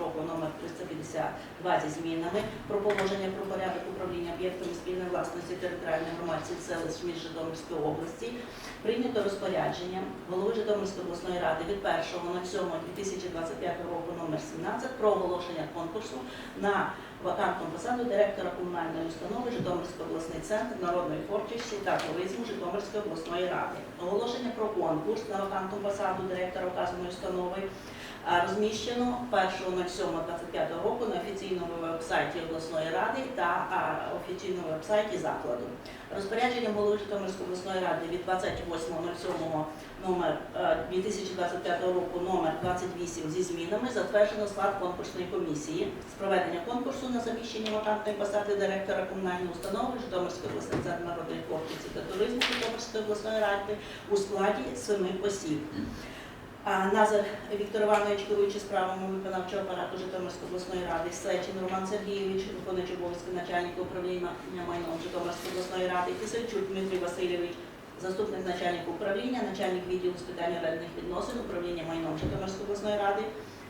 року номер 352 зі змінами про положення про порядок управління об'єктами спільної власності територіальної громадських селищ між Житомирської області прийнято розпорядження голови Житомирської обласної ради від 1.07.2025 року номер 17 про оголошення конкурсу на вакантну посаду директора комунальної установи Житомирський обласний центр народної творчості та туризму Житомирської обласної ради. Оголошення про конкурс на вакантну посаду директора вказаної установи розміщено 1.07.25 року на офіційному веб-сайті обласної ради та офіційному веб-сайті закладу. Розпорядженням голови Житомирської обласної ради від 28.07 номер е, 2025 року номер 28 зі змінами затверджено склад конкурсної комісії з проведення конкурсу на заміщення вакантної посади директора комунальної установи Житомирської обласної центр народної творчості та туризму Житомирської обласної ради у складі семи осіб. Назар Віктор Іванович, керуючий справами виконавчого апарату Житомирської обласної ради, Сечин Роман Сергійович, виконуючий обов'язки начальника управління майном Житомирської обласної ради, Кисельчук Дмитрій Васильович, заступник начальника управління, начальник відділу з питань орендних відносин управління майном Житомирської обласної ради,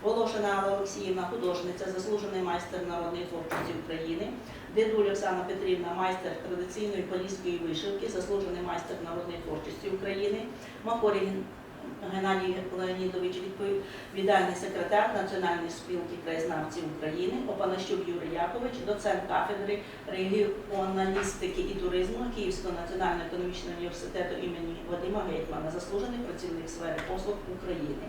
Волошина Алла Олексіївна, художниця, заслужений майстер народної творчості України, Дедуль Оксана Петрівна, майстер традиційної поліської вишивки, заслужений майстер народної творчості України, Макорін Геннадій Леонідович, відповідальний секретар Національної спілки краєзнавців України, Опанащук Юрій Якович, доцент кафедри регіоналістики і туризму Київського національного економічного університету імені Вадима Гетьмана, заслужений працівник сфери послуг України.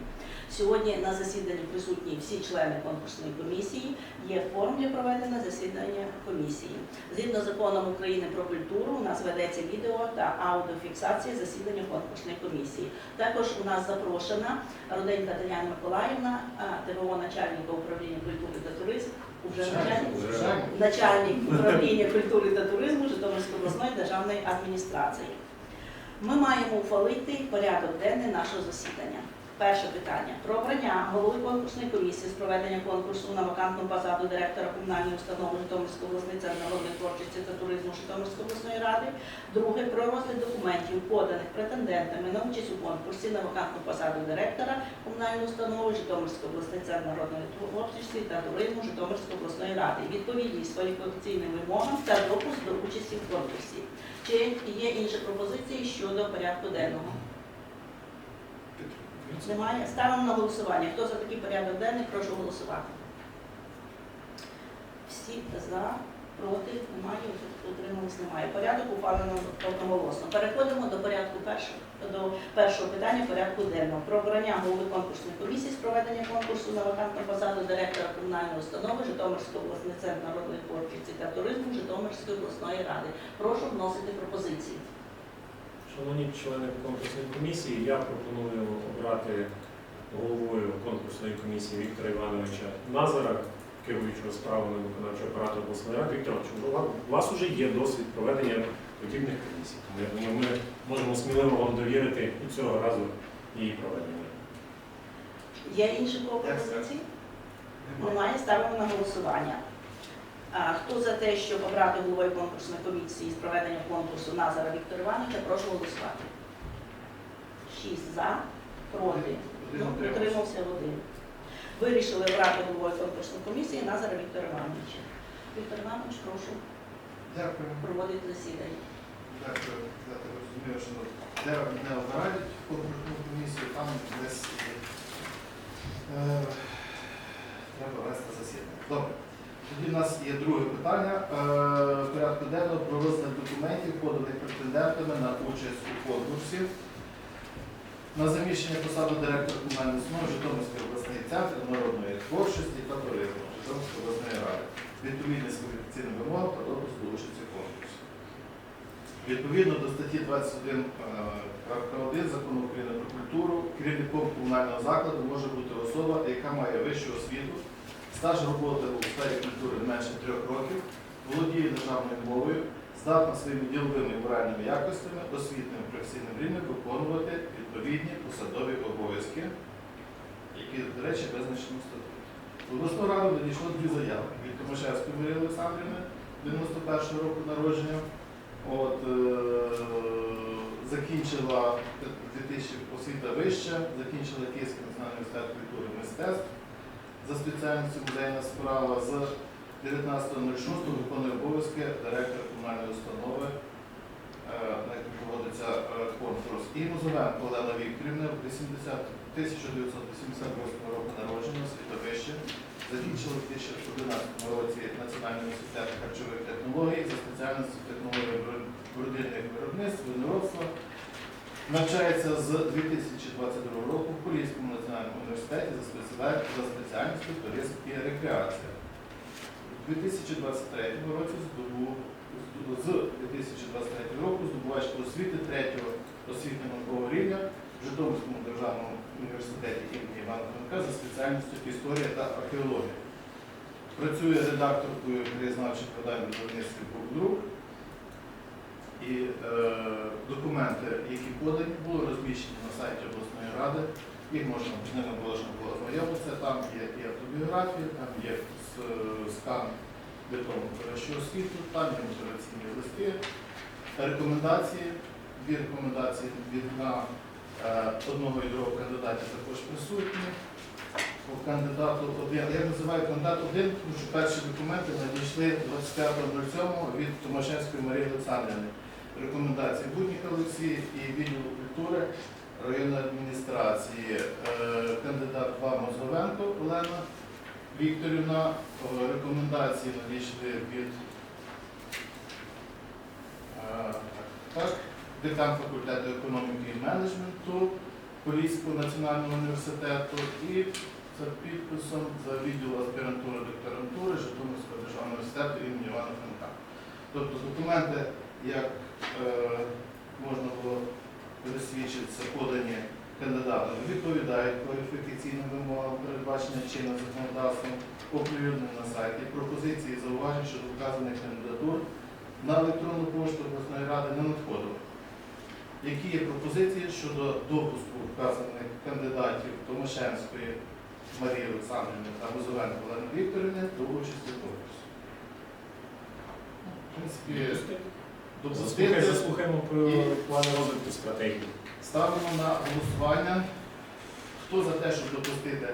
Сьогодні на засіданні присутні всі члени конкурсної комісії. Є форм для проведення засідання комісії. Згідно з законом України про культуру, у нас ведеться відео та аудіофіксація засідання конкурсної комісії. Також у нас запрошена Руденька Тетяна Миколаївна, ТВО начальника управління культури та туризму. Уже начальник, начальник управління культури та туризму Житомирської обласної державної адміністрації. Ми маємо ухвалити порядок денний нашого засідання. Перше питання про обрання голови конкурсної комісії з проведення конкурсу на вакантну посаду директора комунальної установи Житомирської обласної центр народної творчості та туризму Житомирської обласної ради. Друге про розгляд документів, поданих претендентами на участь у конкурсі на вакантну посаду директора комунальної установи Житомирської обласної центр народної творчості та туризму Житомирської обласної ради. Відповідність кваліфікаційним вимогам та допуск до участі в конкурсі. Чи є інші пропозиції щодо порядку денного? Немає. Ставимо на голосування. Хто за такий порядок денний, прошу голосувати. Всі за, проти, немає, утримались, немає. Порядок ухвалено одноголосно. Переходимо до порядку першого до першого питання порядку денного. Про обрання голови конкурсної комісії з проведення конкурсу на вакантну посаду директора комунальної установи Житомирської обласний центр народної творчості та туризму Житомирської обласної ради. Прошу вносити пропозиції. Шановні члени конкурсної комісії, я пропоную обрати головою конкурсної комісії Віктора Івановича Назара, керуючого справами виконавчого апарату обласної ради. Віктор Іванович, у вас- вже є досвід проведення подібних комісій. Тому я думаю, ми можемо сміливо вам довірити і цього разу її проведення. Є інші пропозиції? Немає, ставимо на голосування. Хто за те, щоб обрати головою конкурсної комісії з проведення конкурсу Назара Віктора Івановича, прошу голосувати. Шість за, проти. Ну, Утримався один. Вирішили обрати головою конкурсної комісії Назара Віктора Івановича. Віктор Іванович, прошу Дякую. проводити засідання. Дякую. Я так розумію, що де не обирають конкурсну комісію, там десь е, треба вести засідання. Добре. Тоді в нас є друге питання е, порядку денного про розгляд документів, поданих претендентами на участь у конкурсі. На заміщення посади директора комунальної установи Житомирський обласний центр народної творчості та туризму Житомирської обласної ради. Відповідність кваліфікаційним вимогам та допуск до участі в конкурсі. Відповідно до статті 21 закону України про культуру, керівником комунального закладу може бути особа, яка має вищу освіту, стаж роботи у сфері культури менше трьох років, володіє державною мовою, здатна своїми діловими моральними якостями, освітним професійним рівнем виконувати відповідні посадові обов'язки, які, до речі, визначені в статуті. В обласну раду надійшло дві заяви від Томашевської Марії Олександрівни 91-го року народження. От, е, закінчила 2000 освіта вища, закінчила Київський національний університет культури і мистецтв. За спеціальністю музейна справа з 19.06 виконує обов'язки директора комунальної установи, е, на якій проводиться е, конкурс. І Музовенко Олена Вікторівна, 80 1988 року народження, світовище, закінчила в 2011 році Національний університет харчових технологій за спеціальністю технології брудинних виробництв, виноробства. Навчається з 2022 року в Поліському національному університеті за спеціальністю туризм і рекреація. У 2023 році здобув з 2023 року здобувач освіти третього освітньо-наукового рівня в Житомирському державному університеті імені Івана Франка за спеціальністю історія та археологія. Працює редакторкою краєзнавчих видань видавництва «Друг». І е, документи, які подані, були розміщені на сайті обласної ради. Їх можна з було ознайомитися. Там є і автобіографія, там є скан диплому кращого освіту, там є мотиваційні листи, рекомендації. Дві рекомендації від на е, одного і другого кандидата також присутні. Кандидату один. Я називаю кандидат один, тому що перші документи надійшли 25.07 від Томашевської Марії Олександрівни. Рекомендації Будніка Олексій і відділу культури районної адміністрації. Е, Кандидат 2 Мозговенко Олена Вікторівна. Е, Рекомендації надійшли від е, так, декан факультету економіки і менеджменту Поліського національного університету і за підписом за відділ аспірантури докторантури Житомирського державного університету імені Івана Франка. Тобто документи, як е, можна було пересвідчитися, подані кандидатам, відповідають кваліфікаційним вимогам, передбачення чинним законодавством, оприлюднені на сайті, пропозиції зауважень щодо вказаних кандидатур на електронну пошту обласної ради не надходило. Які є пропозиції щодо допуску вказаних кандидатів Томашенської Марії Олександрівни та Мозовенко Олени Вікторівни до участі в В принципі, Заслухай, допустити. заслухаємо про І- плани розвитку стратегії. Ставимо на голосування. Хто за те, щоб допустити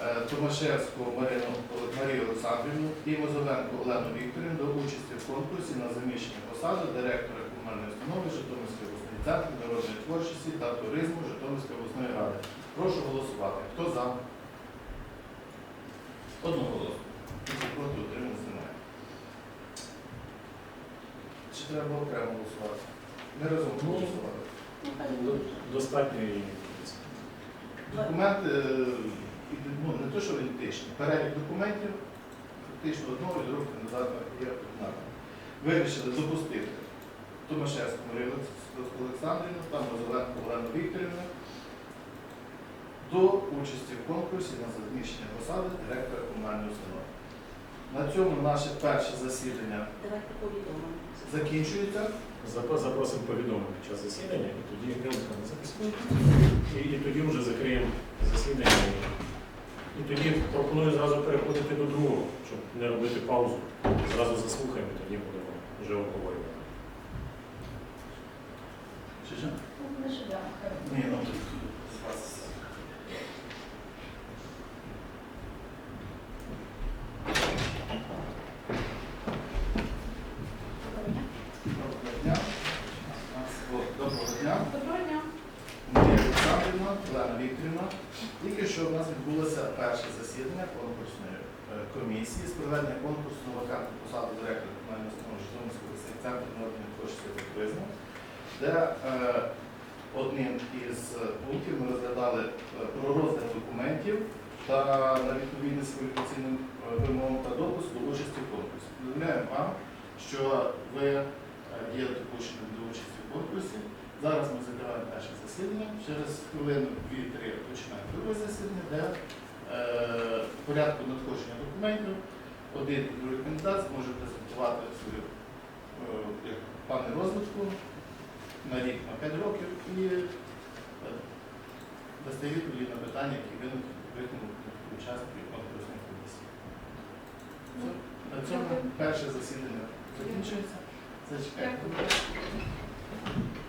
е, Томашевську Марину Марію Олександрівну і Мозовенко Олену Вікторівну до участі в конкурсі на заміщення посади директора комунальної установи Житомирської обласної центру народної творчості та туризму Житомирської обласної ради. Прошу голосувати. Хто за? Одноголосно. Хто проти утримуватися немає. Чи треба окремо голосувати? Не разом Ну, голосувати. Ну. Достатньо і Документи е, ну, не те, що ідентичні, перелік документів, фактично одного і другого кандидата є однаковим. Вирішили допустити Томашевську Марію Олександрівну та Мозоленко Олену Вікторівну до участі в конкурсі на заміщення посади директора комунальної установи. На цьому наше перше засідання Давайте повідомимо. закінчується. Запро- запросимо повідомити під час засідання, і тоді. І, і тоді вже закриємо засідання. І тоді пропоную зразу переходити до другого, щоб не робити паузу. Зразу заслухаємо, тоді будемо вже обговорювати. Чи що? Ну. Ні, ну з вас. Доброго дня. О, Доброго дня. Доброго дня. Марія Олександрівна, Олена Вікторівна. Тільки що в нас відбулося перше засідання конкурсної е, комісії з проведення конкурсу на вакантну посаду директора комунальної Житомирського центру народної творчості та туризму, де е, одним із пунктів ми розглядали е, про розгляд документів та на відповідність кваліфікаційним вимогам та допуск до участі в конкурсі. Повідомляємо вам, що ви є допущені до участі в конкурсі. Зараз ми закриваємо перше засідання. Через хвилину 2-3 починаємо друге засідання, де е, в порядку надходження документів один і другий кандидат зможе презентувати свою е, плани розвитку на рік, на 5 років і е, дасте відповіді на питання, які виникнуть виникнуть учасників конкурсної комісії. На цьому перше засідання закінчується. Зачекайте.